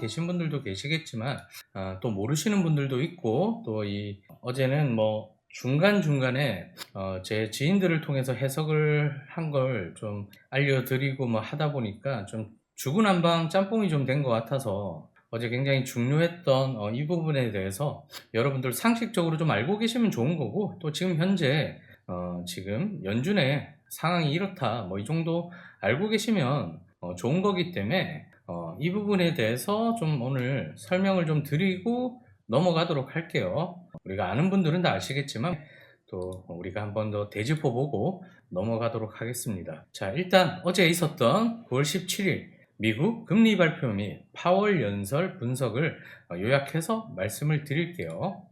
계신 분들도 계시겠지만 아, 또 모르시는 분들도 있고 또 이 어제는 뭐 중간 중간에 어, 제 지인들을 통해서 해석을 한 걸 좀 알려드리고 뭐 하다 보니까 좀 주구난방 짬뽕이 좀 된 것 같아서 어제 굉장히 중요했던 어, 이 부분에 대해서 여러분들 상식적으로 좀 알고 계시면 좋은 거고 또 지금 현재 어, 지금 연준의 상황이 이렇다 뭐 이 정도 알고 계시면 어, 좋은 거기 때문에 어, 이 부분에 대해서 좀 오늘 설명을 좀 드리고 넘어가도록 할게요. 우리가 아는 분들은 다 아시겠지만 또 우리가 한 번 더 되짚어 보고 넘어가도록 하겠습니다. 자, 일단 어제 있었던 9월 17일 미국 금리 발표 및 파월 연설 분석을 어, 요약해서 말씀을 드릴게요.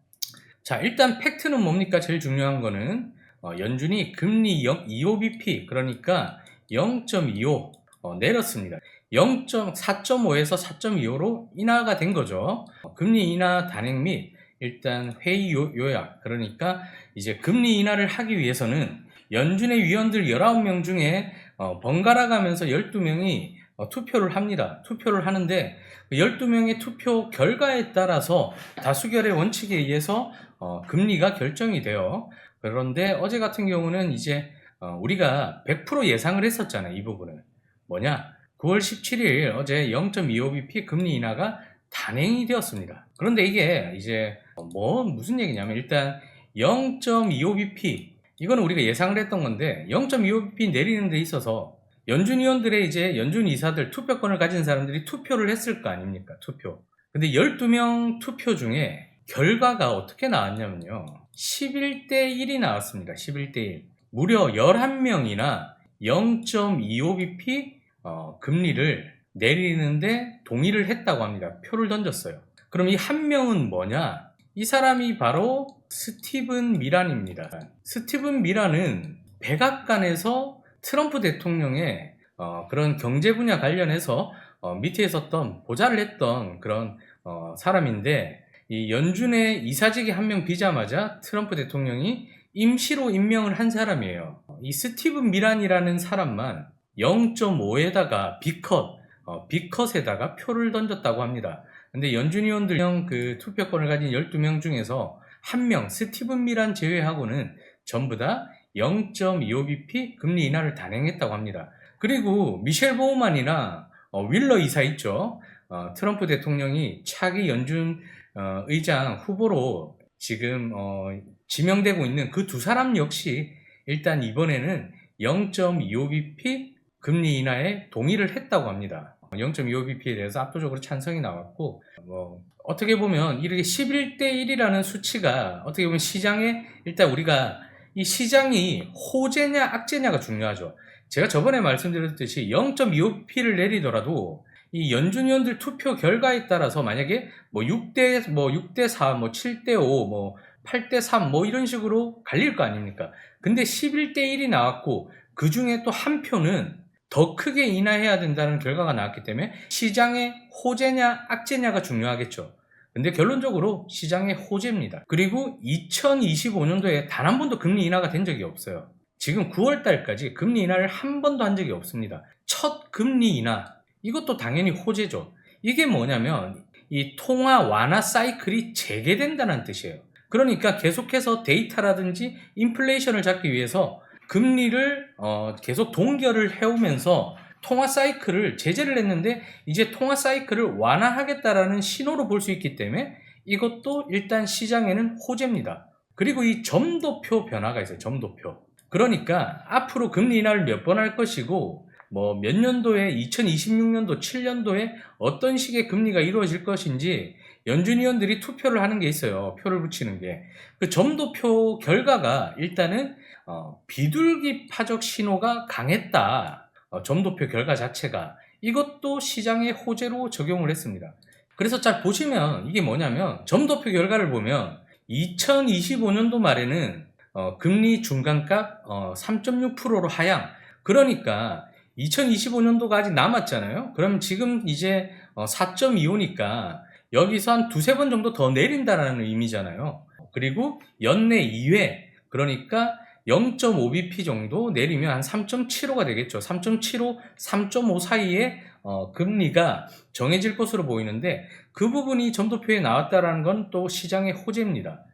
자, 일단 팩트는 뭡니까? 제일 중요한 거는 어, 연준이 금리 0, 25bp 그러니까 0.25 어, 내렸습니다. 0.4.5에서 4.25로 인하가 된 거죠. 어, 금리 인하 단행 및 일단 회의 요, 요약 그러니까 이제 금리 인하를 하기 위해서는 연준의 위원들 19명 중에 어, 번갈아 가면서 12명이 어, 투표를 합니다. 투표를 하는데 그 12명의 투표 결과에 따라서 다수결의 원칙에 의해서 어, 금리가 결정이 돼요. 그런데 어제 같은 경우는 이제 어, 우리가 100% 예상을 했었잖아요. 이 부분은. 뭐냐? 9월 17일 어제 0.25bp 금리 인하가 단행이 되었습니다. 그런데 이게 이제 뭐 무슨 얘기냐면 일단 0.25bp 이거는 우리가 예상을 했던 건데 0.25bp 내리는 데 있어서 연준 위원들의 이제 연준 이사들 투표권을 가진 사람들이 투표를 했을 거 아닙니까? 투표. 근데 12명 투표 중에 결과가 어떻게 나왔냐면요. 11대 1이 나왔습니다. 11대 1. 무려 11명이나 0.25bp 어, 금리를 내리는데 동의를 했다고 합니다. 표를 던졌어요. 그럼 이 한 명은 뭐냐? 이 사람이 바로 스티븐 미란입니다. 스티븐 미란은 백악관에서 트럼프 대통령의 어, 그런 경제 분야 관련해서 어, 밑에 있었던 보좌를 했던 그런 어, 사람인데 이 연준의 이사직이 한 명 비자마자 트럼프 대통령이 임시로 임명을 한 사람이에요. 이 스티븐 미란이라는 사람만 0.5에다가 B컷, 어, B컷에다가 표를 던졌다고 합니다. 근데 연준 의원들형 그 투표권을 가진 12명 중에서 한 명, 스티븐 미란 제외하고는 전부 다 0.25bp 금리 인하를 단행했다고 합니다. 그리고 미셸 보우만이나 어, 윌러 이사 있죠. 어, 트럼프 대통령이 차기 연준 어, 의장 후보로 지금 어, 지명되고 있는 그 두 사람 역시 일단 이번에는 0.25bp 금리 인하에 동의를 했다고 합니다. 0.25bp에 대해서 압도적으로 찬성이 나왔고 뭐 어떻게 보면 이렇게 11대 1이라는 수치가 어떻게 보면 시장에 일단 우리가 이 시장이 호재냐 악재냐가 중요하죠. 제가 저번에 말씀드렸듯이 0.25bp를 내리더라도 이 연준 위원들 투표 결과에 따라서 만약에 뭐 6대 뭐 6대 4, 뭐 7대 5, 뭐 8대 3, 뭐 이런 식으로 갈릴 거 아닙니까? 근데 11대 1이 나왔고 그 중에 또 한 표는 더 크게 인하해야 된다는 결과가 나왔기 때문에 시장의 호재냐 악재냐가 중요하겠죠. 근데 결론적으로 시장의 호재입니다. 그리고 2025년도에 단 한 번도 금리 인하가 된 적이 없어요. 지금 9월 달까지 금리 인하를 한 번도 한 적이 없습니다. 첫 금리 인하. 이것도 당연히 호재죠. 이게 뭐냐면 이 통화 완화 사이클이 재개된다는 뜻이에요. 그러니까 계속해서 데이터라든지 인플레이션을 잡기 위해서 금리를 어, 계속 동결을 해오면서 통화 사이클을 제재를 했는데 이제 통화 사이클을 완화하겠다라는 신호로 볼 수 있기 때문에 이것도 일단 시장에는 호재입니다. 그리고 이 점도표 변화가 있어요. 점도표. 그러니까 앞으로 금리 인하를 몇 번 할 것이고 뭐 몇 년도에 2026년도 7년도에 어떤 식의 금리가 이루어질 것인지 연준 위원들이 투표를 하는 게 있어요. 표를 붙이는 게. 그 점도표 결과가 일단은 어, 비둘기 파적 신호가 강했다. 어, 점도표 결과 자체가 이것도 시장의 호재로 적용을 했습니다. 그래서 잘 보시면 이게 뭐냐면 점도표 결과를 보면 2025년도 말에는 어, 금리 중간값 어, 3.6%로 하향. 그러니까 2025년도가 아직 남았잖아요. 그럼 지금 이제 어, 4.25니까 여기서 한 두세 번 정도 더 내린다라는 의미잖아요. 그리고 연내 2회 그러니까 0.5bp 정도 내리면 한 3.75가 되겠죠. 3.75, 3.5 사이에 어, 금리가 정해질 것으로 보이는데 그 부분이 점도표에 나왔다라는 건 또 시장의 호재입니다.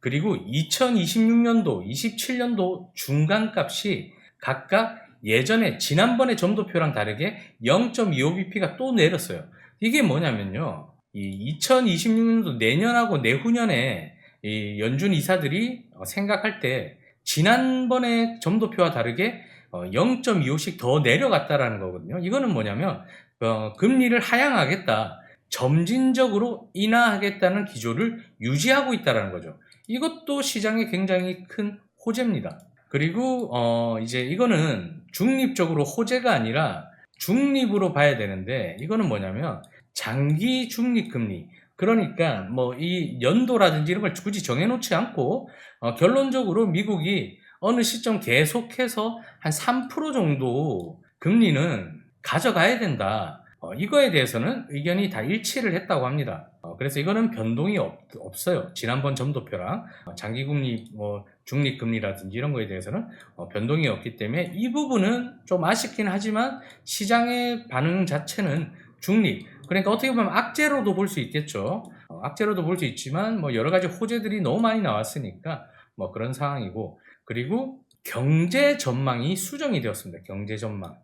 그리고 2026년도, 27년도 중간값이 각각 예전에 지난번에 점도표랑 다르게 0.25bp가 또 내렸어요. 이게 뭐냐면요. 이 2026년도 내년하고 내후년에 이 연준 이사들이 어, 생각할 때 지난번에 점도표와 다르게 0.25씩 더 내려갔다라는 거거든요. 이거는 뭐냐면 어, 금리를 하향하겠다. 점진적으로 인하하겠다는 기조를 유지하고 있다는 거죠. 이것도 시장에 굉장히 큰 호재입니다. 그리고 어 이제 이거는 중립적으로 호재가 아니라 중립으로 봐야 되는데 이거는 뭐냐면 장기 중립 금리 그러니까 뭐 이 연도라든지 이런 걸 굳이 정해놓지 않고 어, 결론적으로 미국이 어느 시점 계속해서 한 3% 정도 금리는 가져가야 된다. 어, 이거에 대해서는 의견이 다 일치를 했다고 합니다. 어, 그래서 이거는 변동이 없, 어요 지난번 점도표랑 어, 장기금리, 뭐 중립금리라든지 이런 거에 대해서는 어, 변동이 없기 때문에 이 부분은 좀 아쉽긴 하지만 시장의 반응 자체는 중립. 그러니까 어떻게 보면 악재로도 볼 수 있겠죠. 어, 악재로도 볼 수 있지만 뭐 여러 가지 호재들이 너무 많이 나왔으니까 뭐 그런 상황이고 그리고 경제 전망이 수정이 되었습니다. 경제 전망.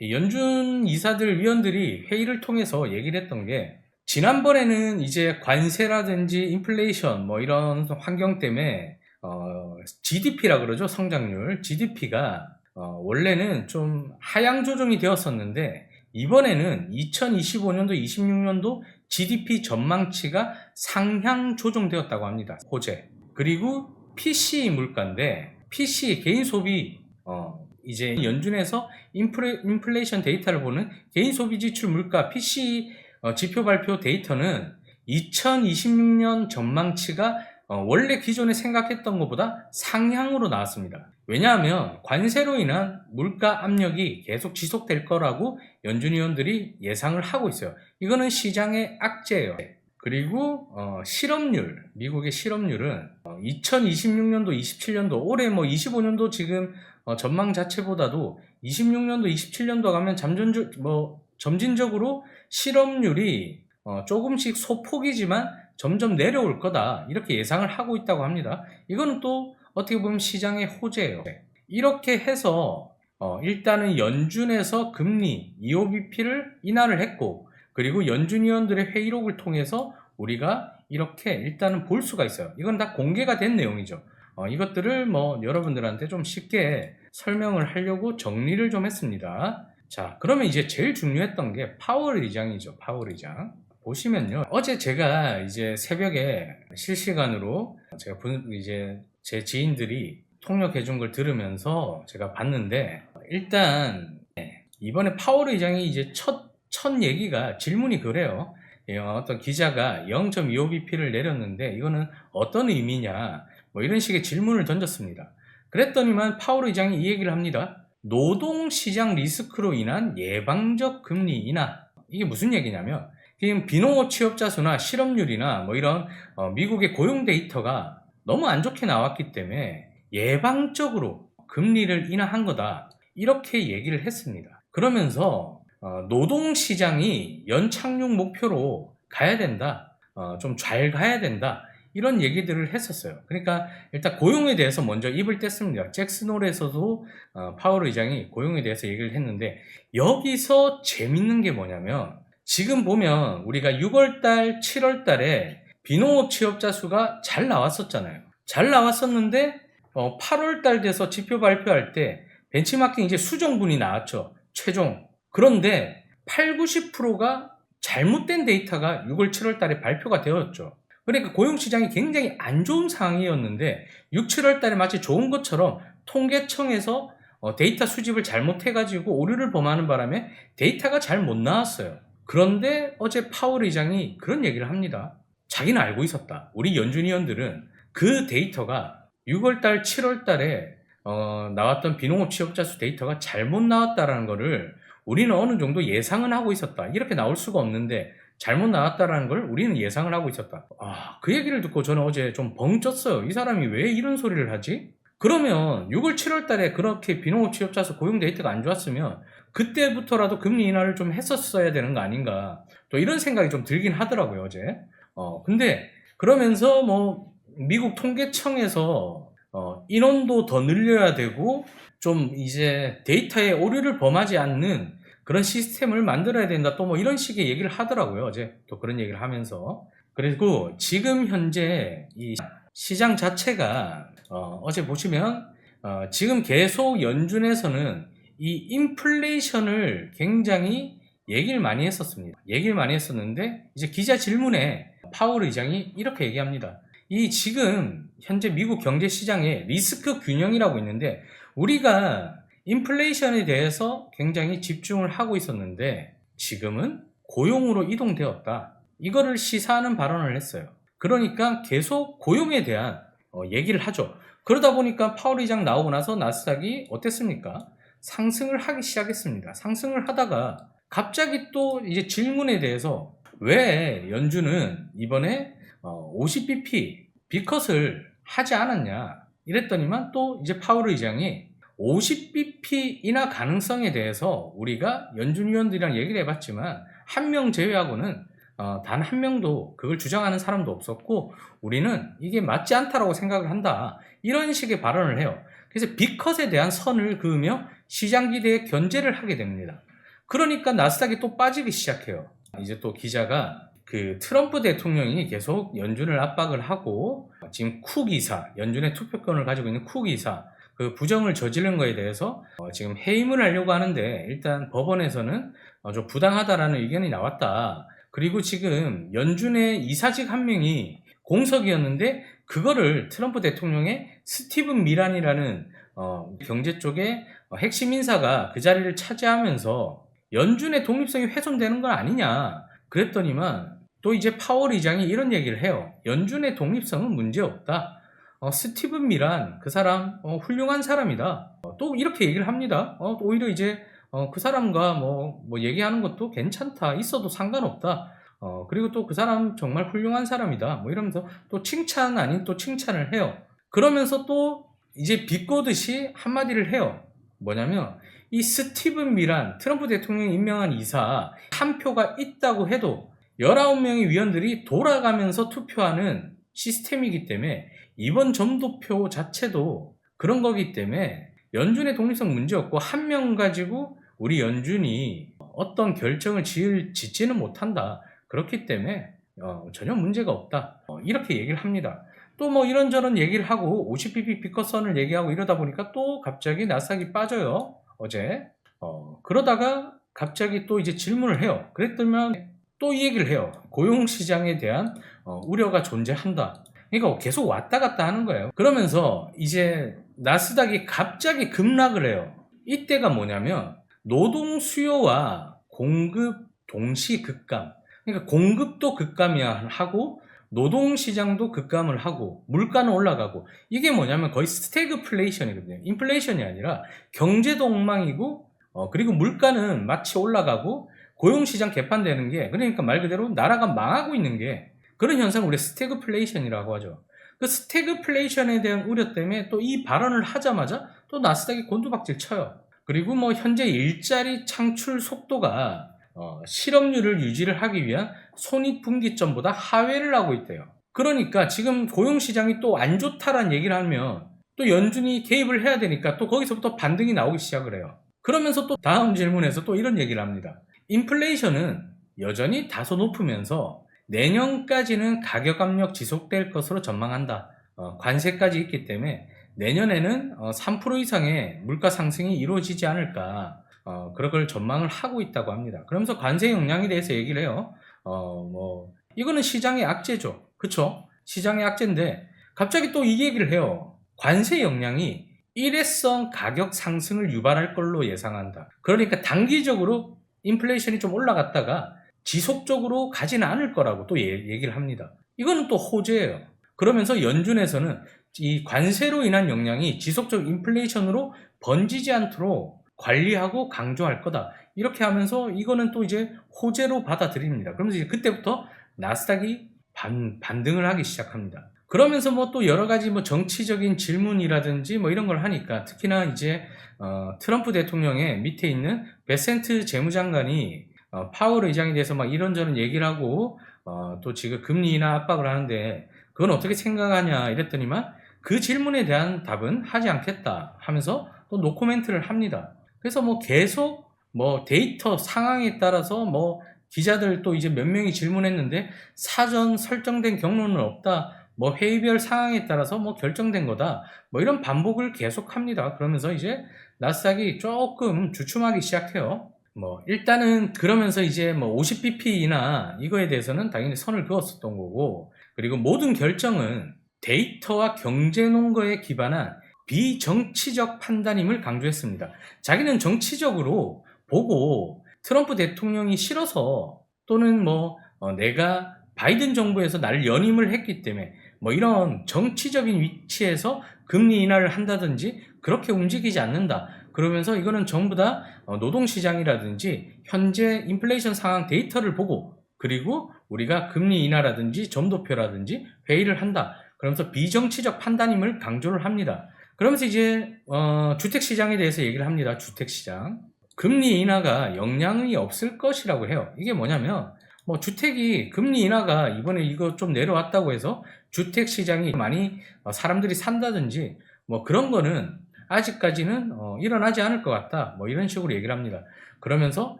이 연준 이사들 위원들이 회의를 통해서 얘기를 했던 게 지난번에는 이제 관세라든지 인플레이션 뭐 이런 환경 때문에 어, GDP라 그러죠 성장률 GDP가 어, 원래는 좀 하향 조정이 되었었는데 이번에는 2025년도 26년도 GDP 전망치가 상향 조정되었다고 합니다. 호재. 그리고 PC 물가인데 PC 개인 소비 어, 이제 연준에서 인플레, 인플레이션 데이터를 보는 개인 소비 지출 물가 PC 어, 지표 발표 데이터는 2026년 전망치가 어, 원래 기존에 생각했던 것보다 상향으로 나왔습니다. 왜냐하면 관세로 인한 물가 압력이 계속 지속될 거라고 연준 위원들이 예상을 하고 있어요. 이거는 시장의 악재예요. 그리고 어, 실업률, 미국의 실업률은 2026년도, 27년도, 올해 뭐 25년도 지금 어, 전망 자체보다도 26년도, 27년도 가면 잠전 뭐 점진적으로 실업률이 어, 조금씩 소폭이지만 점점 내려올 거다 이렇게 예상을 하고 있다고 합니다. 이거는 또 어떻게 보면 시장의 호재예요. 이렇게 해서 어, 일단은 연준에서 금리 EOBP를 인하를 했고 그리고 연준 위원들의 회의록을 통해서 우리가 이렇게 일단은 볼 수가 있어요. 이건 다 공개가 된 내용이죠. 어, 이것들을 뭐 여러분들한테 좀 쉽게 설명을 하려고 정리를 좀 했습니다. 자, 그러면 이제 제일 중요했던 게 파월 의장이죠. 파월 의장. 보시면요. 어제 제가 이제 새벽에 실시간으로 제가 분- 이제 제 지인들이 통역해 준 걸 들으면서 제가 봤는데 일단 네, 이번에 파월 의장이 이제 첫, 첫 얘기가 질문이 그래요. 예, 어떤 기자가 0.25bp를 내렸는데 이거는 어떤 의미냐 뭐 이런 식의 질문을 던졌습니다. 그랬더니만 파월 의장이 이 얘기를 합니다. 노동시장 리스크로 인한 예방적 금리 인하. 이게 무슨 얘기냐면 지금 비농업 취업자 수나 실업률이나 뭐 이런 어, 미국의 고용 데이터가 너무 안 좋게 나왔기 때문에 예방적으로 금리를 인하한 거다. 이렇게 얘기를 했습니다. 그러면서 어, 노동시장이 연착륙 목표로 가야 된다. 어, 좀잘 가야 된다. 이런 얘기들을 했었어요. 그러니까 일단 고용에 대해서 먼저 입을 뗐습니다. 잭스놀에서도 어, 파월 의장이 고용에 대해서 얘기를 했는데 여기서 재밌는 게 뭐냐면 지금 보면 우리가 6월달, 7월달에 비농업 취업자 수가 잘 나왔었잖아요. 잘 나왔었는데 8월달 돼서 지표 발표할 때 벤치마킹 이제 수정분이 나왔죠. 최종. 그런데 8, 90%가 잘못된 데이터가 6월, 7월 달에 발표가 되었죠. 그러니까 고용시장이 굉장히 안 좋은 상황이었는데 6, 7월 달에 마치 좋은 것처럼 통계청에서 어, 데이터 수집을 잘못해가지고 오류를 범하는 바람에 데이터가 잘 못 나왔어요. 그런데 어제 파월 의장이 그런 얘기를 합니다. 자기는 알고 있었다. 우리 연준 위원들은 그 데이터가 6월달, 7월달에 어, 나왔던 비농업 취업자 수 데이터가 잘못 나왔다라는 거를 우리는 어느 정도 예상은 하고 있었다. 이렇게 나올 수가 없는데 잘못 나왔다라는 걸 우리는 예상을 하고 있었다. 아, 그 얘기를 듣고 저는 어제 좀 벙쪘어요. 이 사람이 왜 이런 소리를 하지? 그러면 6월, 7월 달에 그렇게 비농업 취업자 수 고용 데이터가 안 좋았으면 그때부터라도 금리 인하를 좀 했었어야 되는 거 아닌가. 또 이런 생각이 좀 들긴 하더라고요, 어제. 어, 근데 그러면서 뭐 미국 통계청에서 어, 인원도 더 늘려야 되고 좀 이제 데이터의 오류를 범하지 않는 그런 시스템을 만들어야 된다. 또 뭐 이런 식의 얘기를 하더라고요. 어제 또 그런 얘기를 하면서. 그리고 지금 현재 이 시장 자체가 어, 제 보시면 어, 지금 계속 연준에서는 이 인플레이션을 굉장히 얘기를 많이 했었습니다. 얘기를 많이 했었는데 이제 기자 질문에 파월 의장이 이렇게 얘기합니다. 이 지금 현재 미국 경제 시장에 리스크 균형이라고 있는데 우리가 인플레이션에 대해서 굉장히 집중을 하고 있었는데 지금은 고용으로 이동되었다. 이거를 시사하는 발언을 했어요. 그러니까 계속 고용에 대한 어, 얘기를 하죠. 그러다 보니까 파월 의장 나오고 나서 나스닥이 어땠습니까? 상승을 하기 시작했습니다. 상승을 하다가 갑자기 또 이제 질문에 대해서 왜 연준은 이번에 50bp 비컷을 하지 않았냐 이랬더니만 또 이제 파월 의장이 50bp 인하 가능성에 대해서 우리가 연준 위원들이랑 얘기를 해봤지만 한 명 제외하고는 어, 단한 명도 그걸 주장하는 사람도 없었고 우리는 이게 맞지 않다라고 생각을 한다 이런 식의 발언을 해요. 그래서 비컷에 대한 선을 그으며 시장 기대에 견제를 하게 됩니다. 그러니까 나스닥이 또 빠지기 시작해요. 이제 또 기자가 그 트럼프 대통령이 계속 연준을 압박을 하고 지금 쿠 기사, 연준의 투표권을 가지고 있는 쿠 기사 그 부정을 저지른 거에 대해서 어, 지금 해임을 하려고 하는데 일단 법원에서는 어, 좀 부당하다라는 의견이 나왔다. 그리고 지금 연준의 이사직 한 명이 공석이었는데 그거를 트럼프 대통령의 스티븐 미란이라는 어, 경제 쪽의 핵심 인사가 그 자리를 차지하면서 연준의 독립성이 훼손되는 건 아니냐 그랬더니만 또 이제 파월 의장이 이런 얘기를 해요. 연준의 독립성은 문제없다. 어, 스티븐 미란 그 사람 어, 훌륭한 사람이다. 어, 또 이렇게 얘기를 합니다. 어, 오히려 이제 어, 그 사람과 뭐, 뭐 얘기하는 것도 괜찮다. 있어도 상관없다. 어, 그리고 또 그 사람 정말 훌륭한 사람이다. 뭐 이러면서 또 칭찬 아닌 또 칭찬을 해요. 그러면서 또 이제 비꼬듯이 한마디를 해요. 뭐냐면 이 스티븐 미란 트럼프 대통령이 임명한 이사 한 표가 있다고 해도 19명의 위원들이 돌아가면서 투표하는 시스템이기 때문에 이번 점도표 자체도 그런 거기 때문에 연준의 독립성 문제없고 한 명 가지고 우리 연준이 어떤 결정을 지을, 짓지는 못한다. 그렇기 때문에 어, 전혀 문제가 없다. 어, 이렇게 얘기를 합니다. 또 뭐 이런저런 얘기를 하고 50pp 비커선을 얘기하고 이러다 보니까 또 갑자기 나스닥이 빠져요. 어제. 어, 그러다가 갑자기 또 이제 질문을 해요. 그랬더니 또이 얘기를 해요. 고용시장에 대한 어, 우려가 존재한다. 그러니까 계속 왔다 갔다 하는 거예요. 그러면서 이제 나스닥이 갑자기 급락을 해요. 이때가 뭐냐면 노동 수요와 공급 동시 급감. 그러니까 공급도 급감이 하고 노동시장도 급감을 하고 물가는 올라가고 이게 뭐냐면 거의 스태그플레이션이거든요. 인플레이션이 아니라 경제도 엉망이고 어, 그리고 물가는 마치 올라가고 고용시장 개판되는 게 그러니까 말 그대로 나라가 망하고 있는 게 그런 현상을 우리 스태그플레이션이라고 하죠. 그 스태그플레이션에 대한 우려 때문에 또 이 발언을 하자마자 또 나스닥이 곤두박질 쳐요. 그리고 뭐 현재 일자리 창출 속도가 어, 실업률을 유지를 하기 위한 손익분기점보다 하회를 하고 있대요. 그러니까 지금 고용시장이 또 안 좋다라는 얘기를 하면 또 연준이 개입을 해야 되니까 또 거기서부터 반등이 나오기 시작을 해요. 그러면서 또 다음 질문에서 또 이런 얘기를 합니다. 인플레이션은 여전히 다소 높으면서 내년까지는 가격 압력 지속될 것으로 전망한다. 어, 관세까지 있기 때문에 내년에는 어, 3% 이상의 물가 상승이 이루어지지 않을까. 어, 그런 걸 전망을 하고 있다고 합니다. 그러면서 관세 영향에 대해서 얘기를 해요. 어, 뭐, 이거는 시장의 악재죠. 그쵸? 시장의 악재인데, 갑자기 또 이 얘기를 해요. 관세 영향이 일회성 가격 상승을 유발할 걸로 예상한다. 그러니까 단기적으로 인플레이션이 좀 올라갔다가 지속적으로 가지는 않을 거라고 또 얘기를 합니다. 이거는 또 호재예요. 그러면서 연준에서는 이 관세로 인한 영향이 지속적 인플레이션으로 번지지 않도록 관리하고 강조할 거다. 이렇게 하면서 이거는 또 이제 호재로 받아들입니다. 그러면서 이제 그때부터 나스닥이 반, 반등을 하기 시작합니다. 그러면서 뭐 또 여러 가지 뭐 정치적인 질문이라든지 뭐 이런 걸 하니까 특히나 이제 어, 트럼프 대통령의 밑에 있는 베센트 재무장관이 어, 파월 의장에 대해서 막 이런저런 얘기를 하고 어, 또 지금 금리 인하 압박을 하는데 그건 어떻게 생각하냐 이랬더니만 그 질문에 대한 답은 하지 않겠다 하면서 또 노코멘트를 합니다. 그래서 뭐 계속 뭐 데이터 상황에 따라서 뭐 기자들 또 이제 몇 명이 질문했는데 사전 설정된 경로는 없다. 뭐 회의별 상황에 따라서 뭐 결정된 거다. 뭐 이런 반복을 계속 합니다. 그러면서 이제 나스닥이 조금 주춤하기 시작해요. 뭐 일단은 그러면서 이제 뭐 50bp나 이거에 대해서는 당연히 선을 그었었던 거고 그리고 모든 결정은 데이터와 경제 논거에 기반한 비정치적 판단임을 강조했습니다. 자기는 정치적으로 보고 트럼프 대통령이 싫어서 또는 뭐 어, 내가 바이든 정부에서 나를 연임을 했기 때문에 뭐 이런 정치적인 위치에서 금리 인하를 한다든지 그렇게 움직이지 않는다. 그러면서 이거는 전부 다 어, 노동시장이라든지 현재 인플레이션 상황 데이터를 보고 그리고 우리가 금리 인하라든지 점도표라든지 회의를 한다. 그러면서 비정치적 판단임을 강조를 합니다. 그러면서 이제 어, 주택 시장에 대해서 얘기를 합니다. 주택 시장. 금리 인하가 영향이 없을 것이라고 해요. 이게 뭐냐면 뭐 주택이 금리 인하가 이번에 이거 좀 내려왔다고 해서 주택 시장이 많이 어, 사람들이 산다든지 뭐 그런 거는 아직까지는 어, 일어나지 않을 것 같다. 뭐 이런 식으로 얘기를 합니다. 그러면서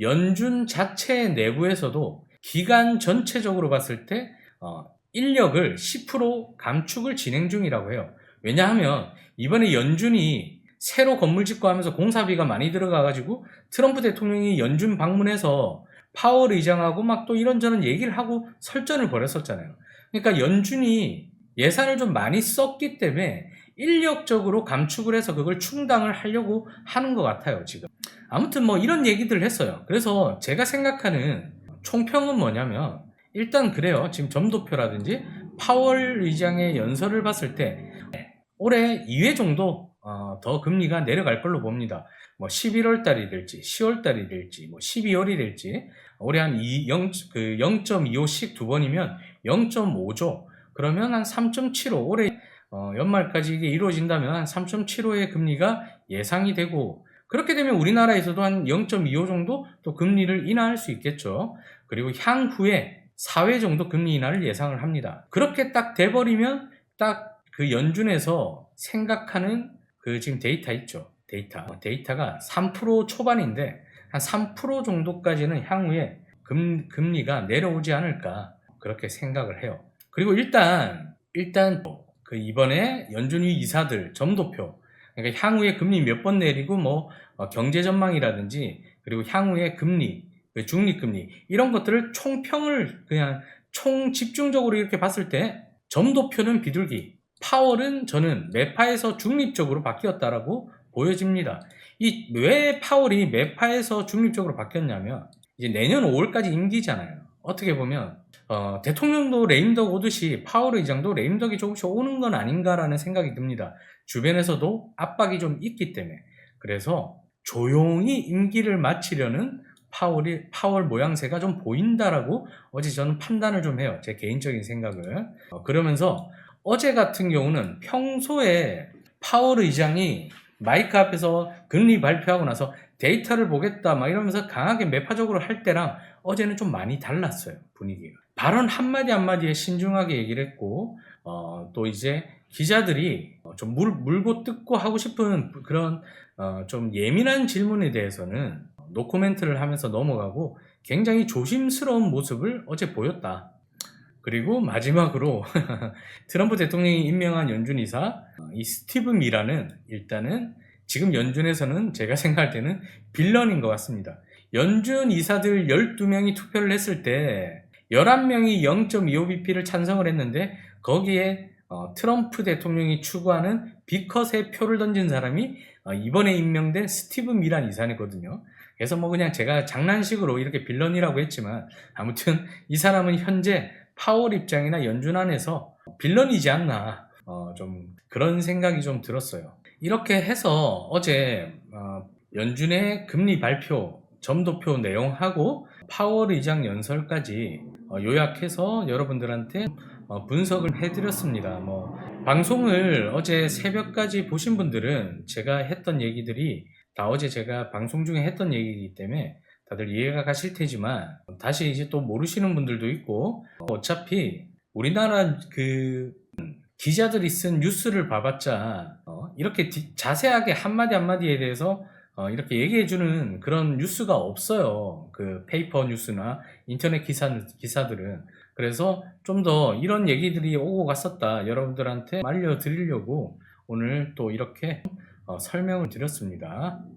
연준 자체 내부에서도 기간 전체적으로 봤을 때 어, 인력을 10% 감축을 진행 중이라고 해요. 왜냐하면 이번에 연준이 새로 건물 짓고 하면서 공사비가 많이 들어가가지고 트럼프 대통령이 연준 방문해서 파월 의장하고 막 또 이런저런 얘기를 하고 설전을 벌였었잖아요. 그러니까 연준이 예산을 좀 많이 썼기 때문에 인력적으로 감축을 해서 그걸 충당을 하려고 하는 것 같아요, 지금. 아무튼 뭐 이런 얘기들을 했어요. 그래서 제가 생각하는 총평은 뭐냐면 일단 그래요. 지금 점도표라든지 파월 의장의 연설을 봤을 때 올해 2회 정도 어, 더 금리가 내려갈 걸로 봅니다. 뭐 11월 달이 될지 10월 달이 될지 뭐 12월이 될지 올해 한 2, 0, 그 0.25씩 두 번이면 0.5조 그러면 한 3.75 올해 어, 연말까지 이게 이루어진다면 한 3.75의 금리가 예상이 되고 그렇게 되면 우리나라에서도 한 0.25 정도 또 금리를 인하할 수 있겠죠. 그리고 향후에 4회 정도 금리 인하를 예상을 합니다. 그렇게 딱 돼버리면 딱 그 연준에서 생각하는 그 지금 데이터 있죠. 데이터. 데이터가 3% 초반인데 한 3% 정도까지는 향후에 금, 금리가 내려오지 않을까 그렇게 생각을 해요. 그리고 일단 일단 그 이번에 연준위 이사들 점도표 그러니까 향후에 금리 몇 번 내리고 뭐 어, 경제 전망이라든지 그리고 향후에 금리 그 중립금리 이런 것들을 총평을 그냥 총 집중적으로 이렇게 봤을 때 점도표는 비둘기 파월은 저는 매파에서 중립적으로 바뀌었다라고 보여집니다. 이 왜 파월이 매파에서 중립적으로 바뀌었냐면 이제 내년 5월까지 임기잖아요. 어떻게 보면 어, 대통령도 레임덕 오듯이 파월 의장도 레임덕이 조금씩 오는 건 아닌가라는 생각이 듭니다. 주변에서도 압박이 좀 있기 때문에 그래서 조용히 임기를 마치려는 파월이 파월 모양새가 좀 보인다라고 어제 저는 판단을 좀 해요. 제 개인적인 생각을 어, 그러면서 어제 같은 경우는 평소에 파월 의장이 마이크 앞에서 금리 발표하고 나서 데이터를 보겠다 막 이러면서 강하게 매파적으로 할 때랑 어제는 좀 많이 달랐어요 분위기가. 발언 한마디 한마디에 신중하게 얘기를 했고 어, 또 이제 기자들이 좀 물, 물고 뜯고 하고 싶은 그런 어, 좀 예민한 질문에 대해서는 노코멘트를 하면서 넘어가고 굉장히 조심스러운 모습을 어제 보였다 그리고 마지막으로 트럼프 대통령이 임명한 연준 이사 이 스티브 미라는 일단은 지금 연준에서는 제가 생각할 때는 빌런인 것 같습니다. 연준 이사들 12명이 투표를 했을 때 11명이 0.25bp를 찬성을 했는데 거기에 어, 트럼프 대통령이 추구하는 비컷의 표를 던진 사람이 어, 이번에 임명된 스티브 미란 이사거든요. 그래서 뭐 그냥 제가 장난식으로 이렇게 빌런이라고 했지만 아무튼 이 사람은 현재 파월 입장이나 연준 안에서 빌런이지 않나 어, 좀 그런 생각이 좀 들었어요. 이렇게 해서 어제 어, 연준의 금리 발표 점도표 내용하고 파월 의장 연설까지 어, 요약해서 여러분들한테 어, 분석을 해드렸습니다. 뭐 방송을 어제 새벽까지 보신 분들은 제가 했던 얘기들이 다 어제 제가 방송 중에 했던 얘기이기 때문에 다들 이해가 가실 테지만 다시 이제 또 모르시는 분들도 있고 어차피 우리나라 그 기자들이 쓴 뉴스를 봐봤자 어, 이렇게 디- 자세하게 한마디 한마디에 대해서 어, 이렇게 얘기해주는 그런 뉴스가 없어요. 그 페이퍼 뉴스나 인터넷 기사, 기사들은. 그래서 좀 더 이런 얘기들이 오고 갔었다. 여러분들한테 알려드리려고 오늘 또 이렇게 어, 설명을 드렸습니다.